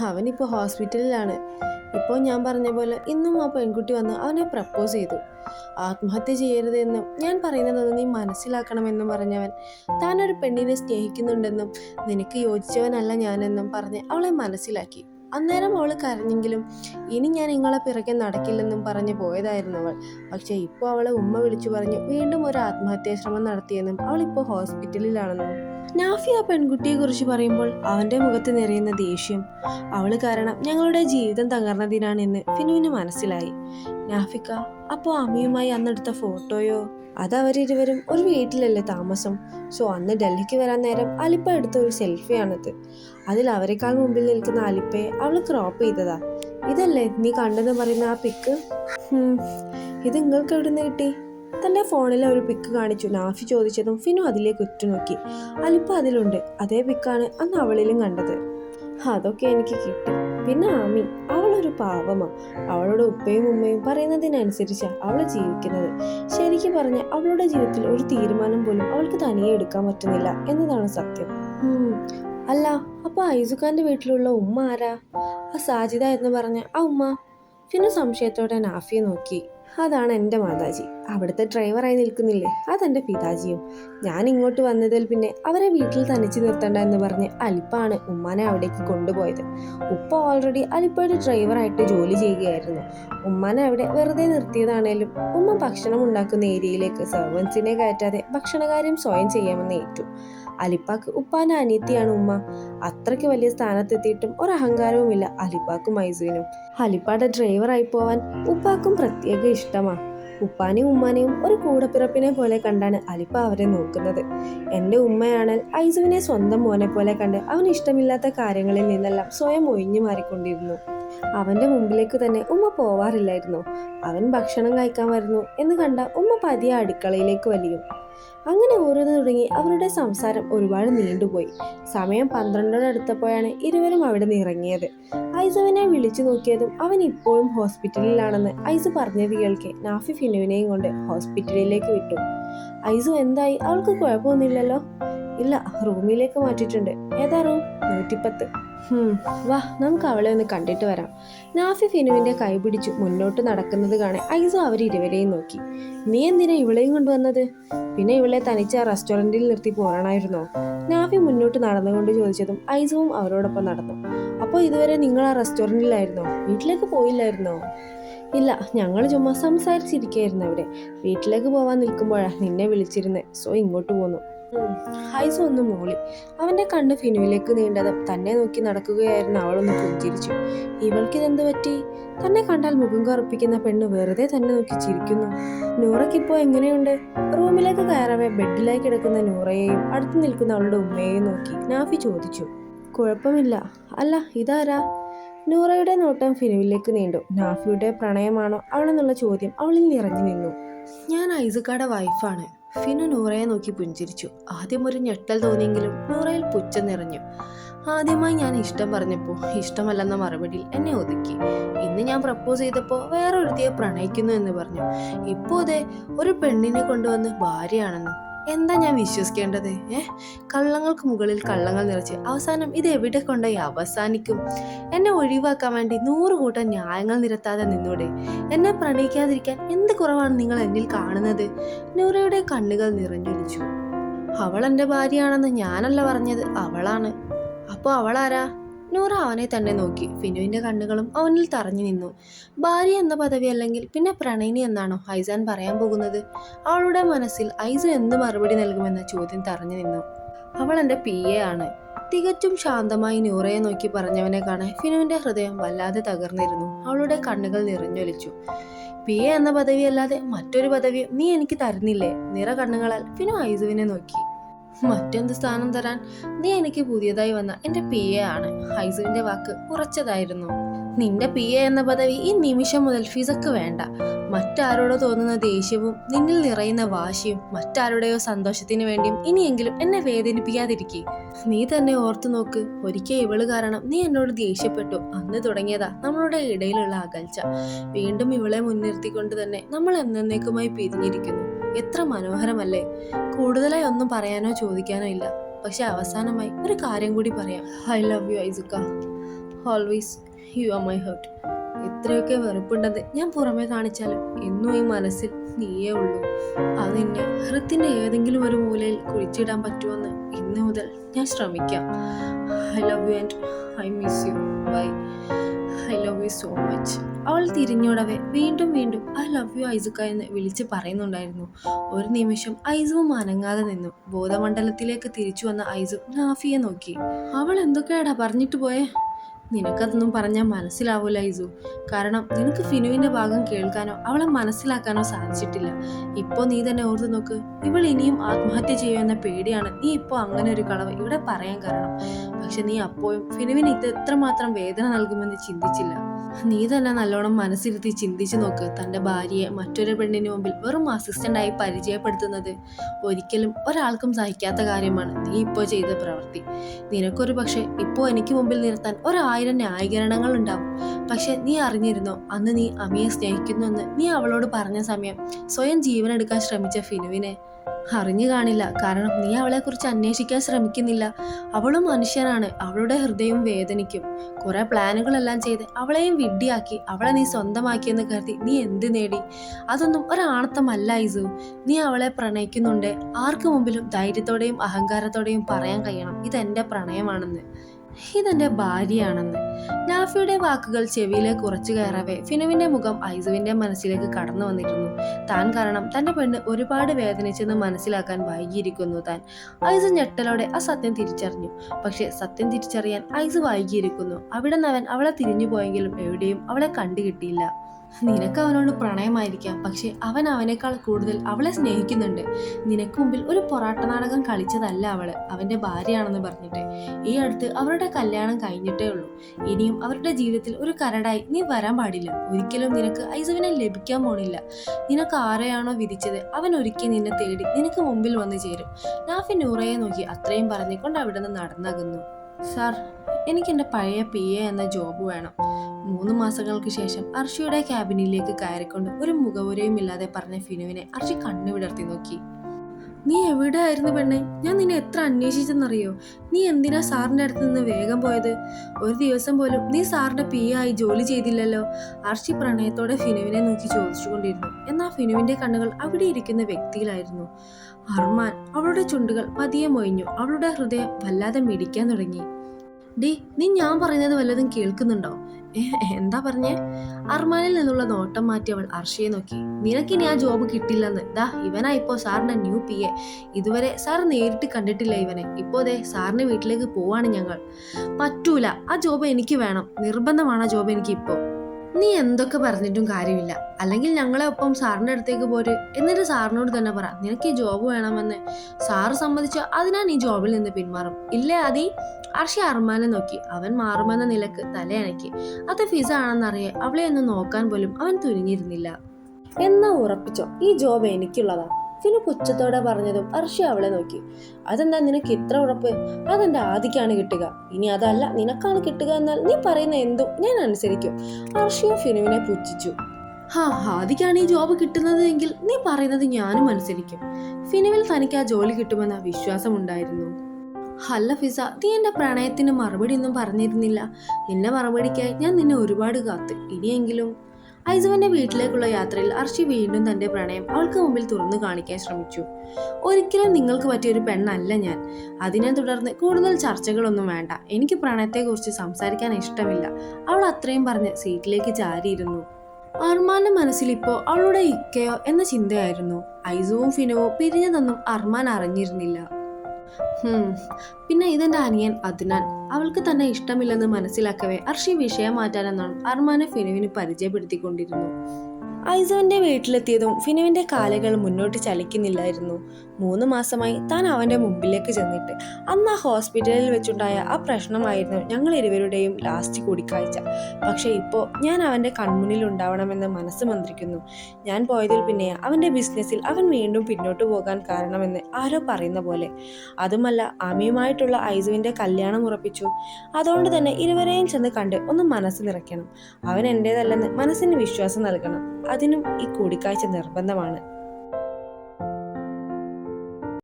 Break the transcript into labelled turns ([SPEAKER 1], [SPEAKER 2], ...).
[SPEAKER 1] അവനിപ്പോൾ ഹോസ്പിറ്റലിലാണ്. ഇപ്പോൾ ഞാൻ പറഞ്ഞ പോലെ ഇന്നും ആ പെൺകുട്ടി വന്ന് അവനെ പ്രപ്പോസ് ചെയ്തു. ആത്മഹത്യ ചെയ്യരുതെന്നും ഞാൻ പറയുന്നത് നീ മനസ്സിലാക്കണമെന്നും പറഞ്ഞവൻ താനൊരു പെണ്ണിനെ സ്നേഹിക്കുന്നുണ്ടെന്നും നിനക്ക് യോജിച്ചവനല്ല ഞാനെന്നും പറഞ്ഞ് അവളെ മനസ്സിലാക്കി. അന്നേരം അവൾ കരഞ്ഞെങ്കിലും ഇനി ഞാൻ നിങ്ങളെ പിറകെ നടക്കില്ലെന്നും പറഞ്ഞ് പോയതായിരുന്നു അവൾ. പക്ഷേ ഇപ്പോൾ അവളെ ഉമ്മ വിളിച്ചു പറഞ്ഞ് വീണ്ടും ഒരു ആത്മഹത്യാ ശ്രമം നടത്തിയെന്നും അവളിപ്പോൾ ഹോസ്പിറ്റലിലാണെന്നും നാഫി ആ പെൺകുട്ടിയെ കുറിച്ച് പറയുമ്പോൾ അവന്റെ മുഖത്ത് നിറയുന്ന ദേഷ്യം. അവൾ കാരണം ഞങ്ങളുടെ ജീവിതം തകർന്നതിനാണെന്ന് ഫിനുവിന് മനസ്സിലായി. നാഫിക്ക അപ്പോൾ അമ്മയുമായി അന്നെടുത്ത ഫോട്ടോയോ? അത് അവരിരുവരും ഒരു വീട്ടിലല്ലേ താമസം. സോ അന്ന് ഡൽഹിക്ക് വരാൻ നേരം അലിപ്പ എടുത്ത ഒരു സെൽഫിയാണത്. അതിൽ അവരെക്കാൾ മുമ്പിൽ നിൽക്കുന്ന അലിപ്പയെ അവൾ ക്രോപ്പ് ചെയ്തതാ. ഇതല്ലേ നീ കണ്ടെന്ന് പറയുന്ന ആ പിക്ക്? ഇത് നിങ്ങൾക്ക് എവിടുന്ന് കിട്ടി? തന്റെ ഫോണിലെ ഒരു പിക്ക് കാണിച്ചു. നാഫി ചോദിച്ചതും ഫിനു അതിലേക്ക് ഉറ്റുനോക്കി. അലിപ്പ അതിലുണ്ട്. അതേ പിക്കാണ് അന്ന് അവളിലും കണ്ടത്. അതൊക്കെ എനിക്ക് കിട്ടി. പിന്നെ ആമി അവളൊരു പാവമാ. അവളുടെ ഉപ്പയും ഉമ്മയും പറയുന്നതിനനുസരിച്ചാണ് അവൾ ജീവിക്കുന്നത്. ശരിക്കും പറഞ്ഞ അവളുടെ ജീവിതത്തിൽ ഒരു തീരുമാനം പോലും അവൾക്ക് തനിയെ എടുക്കാൻ പറ്റുന്നില്ല എന്നതാണ് സത്യം. അല്ല അപ്പൊ ഐസുഖാന്റെ വീട്ടിലുള്ള ഉമ്മ ആരാ? ആ സാജിദ എന്ന് പറഞ്ഞ ആ ഉമ്മ. പിന്നെ സംശയത്തോടെ നാഫിയെ നോക്കി. അതാണ് എന്റെ മാതാജി. അവിടുത്തെ ഡ്രൈവറായി നിൽക്കുന്നില്ലേ? അതെന്റെ പിതാജിയും. ഞാൻ ഇങ്ങോട്ട് വന്നതിൽ പിന്നെ അവരെ വീട്ടിൽ തനിച്ച് നിർത്തണ്ട എന്ന് പറഞ്ഞ് അലിപ്പാണ് ഉമ്മാനെ അവിടേക്ക് കൊണ്ടുപോയത്. ഉപ്പ ഓൾറെഡി അലിപ്പയുടെ ഡ്രൈവറായിട്ട് ജോലി ചെയ്യുകയായിരുന്നു. ഉമ്മാനെ അവിടെ വെറുതെ നിർത്തിയതാണേലും ഉമ്മ ഭക്ഷണം ഉണ്ടാക്കുന്ന ഏരിയയിലേക്ക് സെർവൻസിനെ കയറ്റാതെ ഭക്ഷണകാര്യം സ്വയം ചെയ്യാമെന്ന് ഏറ്റു. അലിപ്പാക്ക് ഉപ്പാന്റെ അനിയത്തിയാണ് ഉമ്മ. അത്രയ്ക്ക് വലിയ സ്ഥാനത്തെത്തിയിട്ടും ഒരു അഹങ്കാരവുമില്ല അലിപ്പാക്കും മൈസൂനും അലിപ്പാടെ ഡ്രൈവറായി പോവാൻ ഉപ്പാക്കും പ്രത്യേക ഇഷ്ടമാണ് ഉപ്പാനെയും ഉമ്മാനെയും ഒരു കൂടപ്പിറപ്പിനെ പോലെ കണ്ടാണ് അലിപ്പ അവരെ നോക്കുന്നത്. എന്റെ ഉമ്മയാണ് ഐസുവിനെ സ്വന്തം മോനെ പോലെ കണ്ട് അവന് ഇഷ്ടമില്ലാത്ത കാര്യങ്ങളിൽ നിന്നെല്ലാം സ്വയം ഒഴിഞ്ഞു മാറിക്കൊണ്ടിരുന്നു. അവന്റെ മുമ്പിലേക്ക് തന്നെ ഉമ്മ പോവാറില്ലായിരുന്നു. അവൻ ഭക്ഷണം കഴിക്കാൻ വരുന്നു എന്ന് കണ്ട ഉമ്മ പതിയെ അടുക്കളയിലേക്ക് വലിയും. അങ്ങനെ ഓരോന്ന് തുടങ്ങി അവരുടെ സംസാരം ഒരുപാട് നീണ്ടുപോയി. സമയം പന്ത്രണ്ടോടെ അടുത്തപ്പോഴാണ് ഇരുവരും അവിടെ നിന്ന് ഇറങ്ങിയത്. ഐസുവിനെ വിളിച്ചു നോക്കിയതും അവൻ ഇപ്പോഴും ഹോസ്പിറ്റലിലാണെന്ന് ഐസു പറഞ്ഞത് കേൾക്കെ നാഫി ഫിനുവിനെയും കൊണ്ട് ഹോസ്പിറ്റലിലേക്ക് വിട്ടു. ഐസു എന്തായി? അവൾക്ക് കുഴപ്പമൊന്നുമില്ലല്ലോ? ഇല്ല റൂമിലേക്ക് മാറ്റിയിട്ടുണ്ട്. ഏതാ റൂം? നൂറ്റിപ്പത്ത്. വാ നമുക്ക് അവളെ ഒന്ന് കണ്ടിട്ട് വരാം. നാഫി ഫിനുവിന്റെ കൈപിടിച്ചു മുന്നോട്ട് നടക്കുന്നത് കാണെ ഐസോ അവർ ഇരുവരെയും നോക്കി. നീ എന്തിനാ ഇവളെയും കൊണ്ടുവന്നത്? പിന്നെ ഇവളെ തനിച്ച് ആ റെസ്റ്റോറന്റിൽ നിർത്തി പോരണമായിരുന്നോ നാഫി മുന്നോട്ട് നടന്നുകൊണ്ട് ചോദിച്ചതും ഐസവും അവരോടൊപ്പം നടന്നു. അപ്പോൾ ഇതുവരെ നിങ്ങൾ ആ റെസ്റ്റോറന്റിലായിരുന്നോ? വീട്ടിലേക്ക് പോയില്ലായിരുന്നോ? ഇല്ല ഞങ്ങൾ ചുമ്മാ സംസാരിച്ചിരിക്കുകയായിരുന്നു അവിടെ. വീട്ടിലേക്ക് പോകാൻ നിൽക്കുമ്പോഴാണ് നിന്നെ വിളിച്ചിരുന്നത് സോ ഇങ്ങോട്ട് പോന്നു. ഹൈസു ഒന്ന് മൂളി. അവന്റെ കണ്ണ് ഫിനുവിലേക്ക് നീണ്ടതും തന്നെ നോക്കി നടക്കുകയായിരുന്നു അവളൊന്ന് പുഞ്ചിരിച്ചു. ഇവൾക്കിതെന്ത് പറ്റി? തന്നെ കണ്ടാൽ മുഖം കറുപ്പിക്കുന്ന പെണ്ണ് വെറുതെ തന്നെ നോക്കി ചിരിക്കുന്നു. നൂറയ്ക്കിപ്പോ എങ്ങനെയുണ്ട്? റൂമിലേക്ക് കയറവേ ബെഡിലായി കിടക്കുന്ന നൂറയെയും അടുത്ത് നിൽക്കുന്ന അവളുടെ ഉമ്മയെയും നോക്കി നാഫി ചോദിച്ചു. കുഴപ്പമില്ല. അല്ല ഇതാരാ? നൂറയുടെ നോട്ടം ഫിനുവിലേക്ക് നീണ്ടു. നാഫിയുടെ പ്രണയമാണോ അവളെന്നുള്ള ചോദ്യം അവളിൽ നിറഞ്ഞു നിന്നു. ഞാൻ ഐസക്കാടെ വൈഫാണ് ഫിനു നൂറയെ നോക്കി പുഞ്ചിരിച്ചു. ആദ്യം ഒരു ഞെട്ടൽ തോന്നിയെങ്കിലും നൂറയിൽ പുച്ഛം നിറഞ്ഞു. ആദ്യമായി ഞാൻ ഇഷ്ടം പറഞ്ഞപ്പോൾ ഇഷ്ടമല്ലെന്ന മറുപടിയിൽ എന്നെ ഒതുക്കി. ഇന്ന് ഞാൻ പ്രപ്പോസ് ചെയ്തപ്പോൾ വേറെ ഒരുത്തിയെ പ്രണയിക്കുന്നു എന്ന് പറഞ്ഞു. ഇപ്പോൾ അതെ ഒരു പെണ്ണിനെ കൊണ്ടുവന്ന് ഭാര്യയാണെന്നും എന്താ ഞാൻ വിശ്വസിക്കേണ്ടത്? ഏഹ് കള്ളങ്ങൾക്ക് മുകളിൽ കള്ളങ്ങൾ നിറച്ച്. അവസാനം ഇത് എവിടെ കൊണ്ടുപോയി അവസാനിക്കും? എന്നെ ഒഴിവാക്കാൻ വേണ്ടി നൂറ് കൂട്ടം ന്യായങ്ങൾ നിരത്താതെ നിന്നൂടെ. എന്നെ പ്രണയിക്കാതിരിക്കാൻ എന്ത് കുറവാണ് നിങ്ങൾ എന്നിൽ കാണുന്നത്? നൂറയുടെ കണ്ണുകൾ നിറഞ്ഞൊലിച്ചു. അവൾ എന്റെ ഭാര്യയാണെന്ന് ഞാനല്ല പറഞ്ഞത്. അവളാണ്. അപ്പോൾ അവളാരാ? നൂറ അവനെ തന്നെ നോക്കി. ഫിനുവിന്റെ കണ്ണുകളും അവനിൽ തറഞ്ഞു നിന്നു. ഭാര്യ എന്ന പദവി അല്ലെങ്കിൽ പിന്നെ പ്രണയിനി എന്നാണോ ഐസാൻ പറയാൻ പോകുന്നത്? അവളുടെ മനസ്സിൽ ഐസു എന്ത് മറുപടി നൽകുമെന്ന ചോദ്യം തറഞ്ഞു നിന്നു. അവൾ എന്റെ പി എ ആണ്. തികച്ചും ശാന്തമായി നൂറയെ നോക്കി പറഞ്ഞവനെ കാണാൻ ഫിനുവിന്റെ ഹൃദയം വല്ലാതെ തകർന്നിരുന്നു. അവളുടെ കണ്ണുകൾ നിറഞ്ഞൊലിച്ചു. പി എ എന്ന പദവി അല്ലാതെ മറ്റൊരു പദവിയും നീ എനിക്ക് തരുന്നില്ലേ? നിറ കണ്ണുകളാൽ ഫിനു ഐസുവിനെ നോക്കി. മറ്റെന്ത് സ്ഥാനം തരാൻ? നീ എനിക്ക് പുതിയതായി വന്ന എന്റെ പി എ ആണ്. ഹൈസുവിന്റെ വാക്ക് ഉറച്ചതായിരുന്നു. നിന്റെ പി എ എന്ന പദവി ഈ നിമിഷം മുതൽ ഫിസക്ക് വേണ്ട. മറ്റാരോടോ തോന്നുന്ന ദേഷ്യവും നിന്നിൽ നിറയുന്ന വാശിയും മറ്റാരുടെയോ സന്തോഷത്തിന് വേണ്ടിയും ഇനിയെങ്കിലും എന്നെ വേദനിപ്പിക്കാതിരിക്കെ. നീ തന്നെ ഓർത്തു നോക്ക് ഒരിക്കൽ ഇവൾ കാരണം നീ എന്നോട് ദേഷ്യപ്പെട്ടു. അന്ന് തുടങ്ങിയതാ നമ്മളുടെ ഇടയിലുള്ള അകൽച്ച. വീണ്ടും ഇവളെ മുൻനിർത്തിക്കൊണ്ട് തന്നെ നമ്മൾ എന്നേക്കുമായി പിരിഞ്ഞിരിക്കുന്നു. എത്ര മനോഹരമല്ലേ? കൂടുതലായി ഒന്നും പറയാനോ ചോദിക്കാനോ ഇല്ല. പക്ഷെ അവസാനമായി ഒരു കാര്യം കൂടി പറയാം. I love you ഐസുക്ക. Always you are my heart എത്രയൊക്കെ വെറുപ്പുണ്ടെന്ന് ഞാൻ പുറമെ കാണിച്ചാലും എന്നും ഈ മനസ്സിൽ നീയേ ഉള്ളൂ. അതിന്റെ ഹൃത്തിന്റെ ഏതെങ്കിലും ഒരു മൂലയിൽ കുഴിച്ചിടാൻ പറ്റുമെന്ന് ഇന്ന് മുതൽ ഞാൻ ശ്രമിക്കാം. I love you and I miss you bye you so much അവൾ തിരിഞ്ഞോടവെ വീണ്ടും വീണ്ടും ഐ ലവ് യു ഐസുക്ക എന്ന് വിളിച്ച് പറയുന്നുണ്ടായിരുന്നു. ഒരു നിമിഷം ഐസുവും അനങ്ങാതെ നിന്നു. ബോധമണ്ഡലത്തിലേക്ക് തിരിച്ചു വന്ന ഐസു നാഫിയെ നോക്കി. അവൾ എന്തൊക്കെയാടാ പറഞ്ഞിട്ട് പോയേ? നിനക്കതൊന്നും പറഞ്ഞാൽ മനസ്സിലാവൂല ഇസു കാരണം നിനക്ക് ഫിനുവിന്റെ ഭാഗം കേൾക്കാനോ അവളെ മനസ്സിലാക്കാനോ സാധിച്ചിട്ടില്ല. ഇപ്പോൾ നീ തന്നെ ഓർത്തു നോക്ക്. ഇവൾ ഇനിയും ആത്മഹത്യ ചെയ്യുമെന്ന പേടിയാണ്. നീ ഇപ്പോൾ അങ്ങനെ ഒരു കളവ് ഇവിടെ പറയാൻ കാരണം. പക്ഷെ നീ അപ്പോഴും ഫിനുവിന് ഇത് എത്രമാത്രം വേദന നൽകുമെന്ന് ചിന്തിച്ചില്ല. നീ തന്നെ നല്ലോണം മനസ്സിരുത്തി ചിന്തിച്ചു നോക്ക്. തന്റെ ഭാര്യയെ മറ്റൊരു പെണ്ണിന് മുമ്പിൽ വെറും അസിസ്റ്റന്റായി പരിചയപ്പെടുത്തുന്നത് ഒരിക്കലും ഒരാൾക്കും സഹിക്കാത്ത കാര്യമാണ്. നീ ഇപ്പോൾ ചെയ്ത പ്രവൃത്തി. നിനക്കൊരു പക്ഷേ ഇപ്പോൾ എനിക്ക് മുമ്പിൽ നിർത്താൻ ഒരായിരം ന്യായീകരണങ്ങൾ ഉണ്ടാവും പക്ഷെ നീ അറിഞ്ഞിരുന്നോ? അന്ന് നീ അമ്മയെ സ്നേഹിക്കുന്നുവെന്ന് നീ അവളോട് പറഞ്ഞ സമയം സ്വയം ജീവൻ എടുക്കാൻ ശ്രമിച്ച ഫിനുവിനെ. അറിഞ്ഞു കാണില്ല. കാരണം നീ അവളെക്കുറിച്ച് അന്വേഷിക്കാൻ ശ്രമിക്കുന്നില്ല. അവളും മനുഷ്യനാണ്. അവളുടെ ഹൃദയവും വേദനിക്കും. കുറെ പ്ലാനുകളെല്ലാം ചെയ്ത് അവളെയും വിഡ്ഡിയാക്കി അവളെ നീ സ്വന്തമാക്കിയെന്ന് കരുതി നീ എന്ത് നേടി? അതൊന്നും ഒരാണത്തമല്ല ഇസു നീ അവളെ പ്രണയിക്കുന്നുണ്ട്. ആർക്കു മുമ്പിലും ധൈര്യത്തോടെയും അഹങ്കാരത്തോടെയും പറയാൻ കഴിയണം. ഇതെന്റെ പ്രണയമാണെന്ന്. ഇതെന്റെ ഭാര്യയാണെന്ന്. നാഫിയുടെ വാക്കുകൾ ചെവിയിലേക്ക് ഉറച്ചു കയറവേ ഫിനുവിന്റെ മുഖം ഐസുവിന്റെ മനസ്സിലേക്ക് കടന്നു വന്നിരുന്നു. താൻ കാരണം തന്റെ പെണ്ണ് ഒരുപാട് വേദനിച്ചെന്ന് മനസ്സിലാക്കാൻ വൈകിയിരിക്കുന്നു താൻ. ഐസു ഞെട്ടലോടെ ആ സത്യം തിരിച്ചറിഞ്ഞു. പക്ഷെ സത്യം തിരിച്ചറിയാൻ ഐസു വൈകിയിരിക്കുന്നു. അവിടെ നിന്ന് അവൻ അവളെ തിരിഞ്ഞു പോയെങ്കിലും എവിടെയും അവളെ കണ്ടുകിട്ടിയില്ല നിനക്ക് അവനോട് പ്രണയമായിരിക്കാം. പക്ഷെ അവൻ അവനേക്കാൾ കൂടുതൽ അവളെ സ്നേഹിക്കുന്നുണ്ട്. നിനക്ക് മുമ്പിൽ ഒരു പൊറാട്ട നാടകം കളിച്ചതല്ല അവൾ. അവന്റെ ഭാര്യയാണെന്ന് പറഞ്ഞിട്ട്. ഈ അടുത്ത് അവരുടെ കല്യാണം കഴിഞ്ഞിട്ടേ ഉള്ളൂ. ഇനിയും അവരുടെ ജീവിതത്തിൽ ഒരു കരടായി നീ വരാൻ പാടില്ല. ഒരിക്കലും നിനക്ക് ഐസുവിനെ ലഭിക്കാൻ പോണില്ല. നിനക്ക് ആരെയാണോ വിധിച്ചത്? അവൻ ഒരിക്കൽ നിന്നെ തേടി നിനക്ക് മുമ്പിൽ വന്നു ചേരും. നാഫി നൂറയെ നോക്കി അത്രയും പറഞ്ഞുകൊണ്ട് അവിടെ നിന്ന് നടന്നകുന്നു. സാർ എനിക്ക് എന്റെ പഴയ പി എ എന്ന ജോബ് വേണം. മൂന്ന് മാസങ്ങൾക്ക് ശേഷം അർഷിയുടെ ക്യാബിനിലേക്ക് കയറിക്കൊണ്ട് ഒരു മുഖവുരയും ഇല്ലാതെ പറഞ്ഞ ഫിനുവിനെ അർഷി കണ്ണു വിടർത്തി നോക്കി. നീ എവിടെ ആയിരുന്നു പെണ്ണെ? ഞാൻ നിന്നെ എത്ര അന്വേഷിച്ചെന്നറിയോ? നീ എന്തിനാ സാറിന്റെ അടുത്ത് നിന്ന് വേഗം പോയത്? ഒരു ദിവസം പോലും നീ സാറിന്റെ പി ആയി ജോലി ചെയ്തില്ലല്ലോ. അർഷി പ്രണയത്തോടെ ഫിനുവിനെ നോക്കി ചോദിച്ചുകൊണ്ടിരുന്നു. എന്നാൽ ഫിനുവിന്റെ കണ്ണുകൾ അവിടെ ഇരിക്കുന്ന വ്യക്തിയിലായിരുന്നു. അർമാൻ അവളുടെ ചുണ്ടുകൾ പതിയെ മൊയിഞ്ഞു അവളുടെ ഹൃദയം വല്ലാതെ മിടിക്കാൻ തുടങ്ങി. ഡി നീ ഞാൻ പറയുന്നത് വല്ലതും കേൾക്കുന്നുണ്ടോ? എന്താ പറഞ്ഞേ? അർമാനിൽ നിന്നുള്ള നോട്ടം മാറ്റി അവൾ അർഷയെ നോക്കി. നിനക്കിനി ആ ജോബ് കിട്ടില്ലെന്ന്. ദാ ഇവനാ ഇപ്പോ സാറിന്റെ ന്യൂ പി എ ഇതുവരെ സാർ നേരിട്ട് കണ്ടിട്ടില്ല ഇവനെ. ഇപ്പോ ദേ സാറിന്റെ വീട്ടിലേക്ക് പോവാണ് ഞങ്ങൾ. പറ്റൂല ആ ജോബ് എനിക്ക് വേണം. നിർബന്ധമാണ് ആ ജോബ് എനിക്ക് ഇപ്പോ. നീ എന്തൊക്കെ പറഞ്ഞിട്ടും കാര്യമില്ല. അല്ലെങ്കിൽ ഞങ്ങളെ ഒപ്പം സാറിന്റെ അടുത്തേക്ക് പോര്. എന്നിട്ട് സാറിനോട് തന്നെ പറ നിനക്ക് ഈ ജോബ് വേണമെന്ന്. സാറ് സമ്മതിച്ചാൽ അതിനാൽ ഈ ജോബിൽ നിന്ന് പിന്മാറും. ഇല്ലേ അതി അർഷി അർമാനെ നോക്കി. അവൻ മാറുമെന്ന നിലയ്ക്ക് തലയണക്കി. അത് ഫിസ ആണെന്നറിയെ അവളെ ഒന്ന് നോക്കാൻ പോലും അവൻ തുനിഞ്ഞിരുന്നില്ല. എന്നാ ഉറപ്പിച്ചോ ഈ ജോബ് എനിക്കുള്ളതാ. ഫിനു പുച്ഛത്തോടെ പറഞ്ഞതും അർഷി അവളെ നോക്കി. അതെന്താ നിനക്ക് ഇത്ര ഉറപ്പ്? അതെന്റെ ആദിക്കാണ് കിട്ടുക. ഇനി അതല്ല നിനക്കാണ് കിട്ടുക എന്നാൽ നീ പറയുന്ന എന്തും ഞാൻ അനുസരിക്കും. അർഷിയും ഫിനുവിനെ പുച്ഛിച്ചു. ഹാ ആദിക്കാണ് ഈ ജോബ് കിട്ടുന്നത് എങ്കിൽ നീ പറയുന്നത് ഞാനും അനുസരിക്കും. ഫിനുവിൽ തനിക്ക് ആ ജോലി കിട്ടുമെന്ന വിശ്വാസമുണ്ടായിരുന്നു. അല്ല ഫിസ നീ എന്റെ പ്രണയത്തിന് മറുപടി ഒന്നും പറഞ്ഞിരുന്നില്ല. നിന്റെ മറുപടിക്കായി ഞാൻ നിന്നെ ഒരുപാട് കാത്ത്. ഇനിയെങ്കിലും ഐസുവിന്റെ വീട്ടിലേക്കുള്ള യാത്രയിൽ അർഷി വീണ്ടും തന്റെ പ്രണയം അവൾക്ക് മുമ്പിൽ തുറന്നു കാണിക്കാൻ ശ്രമിച്ചു. ഒരിക്കലും നിങ്ങൾക്ക് പറ്റിയൊരു പെണ്ണല്ല ഞാൻ. അതിനെ തുടർന്ന് കൂടുതൽ ചർച്ചകളൊന്നും വേണ്ട. എനിക്ക് പ്രണയത്തെക്കുറിച്ച് സംസാരിക്കാൻ ഇഷ്ടമില്ല. അവൾ അത്രയും പറഞ്ഞ് സീറ്റിലേക്ക് ചാരിയിരുന്നു. അർമാന്റെ മനസ്സിൽ ഇപ്പോൾ അവളുടെ ഇക്കയോ എന്ന ചിന്തയായിരുന്നു. ഐസുവും ഫിനുവും പിരിഞ്ഞതൊന്നും അർമാൻ അറിഞ്ഞിരുന്നില്ല. പിന്നെ ഇതെന്റെ അനിയൻ? അദ്നാൻ അവൾക്ക് തന്നെ ഇഷ്ടമില്ലെന്ന് മനസ്സിലാക്കവേ അർഷി വിഷയം മാറ്റാനെന്നാണ് അർമാനെ ഫിനുവിന് പരിചയപ്പെടുത്തിക്കൊണ്ടിരുന്നു ഐസുവിന്റെ വീട്ടിലെത്തിയതും ഫിനുവിന്റെ കാലുകൾ മുന്നോട്ട് ചലിക്കുന്നില്ലായിരുന്നു. മൂന്ന് മാസമായി താൻ അവന്റെ മുമ്പിലേക്ക് ചെന്നിട്ട് അന്ന് ആ ഹോസ്പിറ്റലിൽ വെച്ചുണ്ടായ ആ പ്രശ്നമായിരുന്നു ഞങ്ങൾ ഇരുവരുടെയും ലാസ്റ്റ് കൂടിക്കാഴ്ച. പക്ഷെ ഇപ്പോൾ ഞാൻ അവന്റെ കൺമുന്നിൽ ഉണ്ടാവണമെന്ന് മനസ്സ് മന്ത്രിക്കുന്നു. ഞാൻ പോയതിൽ പിന്നെ അവന്റെ ബിസിനസ്സിൽ അവൻ വീണ്ടും പിന്നോട്ട് പോകാൻ കാരണമെന്ന് ആരോ പറയുന്ന പോലെ. അതുമല്ല ആമിയുമായിട്ടുള്ള ഐസുവിന്റെ കല്യാണം ഉറപ്പിച്ചു. അതുകൊണ്ട് തന്നെ ഇരുവരെയും ചെന്ന് കണ്ട് ഒന്ന് മനസ്സ് നിറയ്ക്കണം. അവൻ എന്റേതല്ലെന്ന് മനസ്സിന് വിശ്വാസം നൽകണം. അതിനും ഈ കൂടിക്കാഴ്ച നിർബന്ധമാണ്.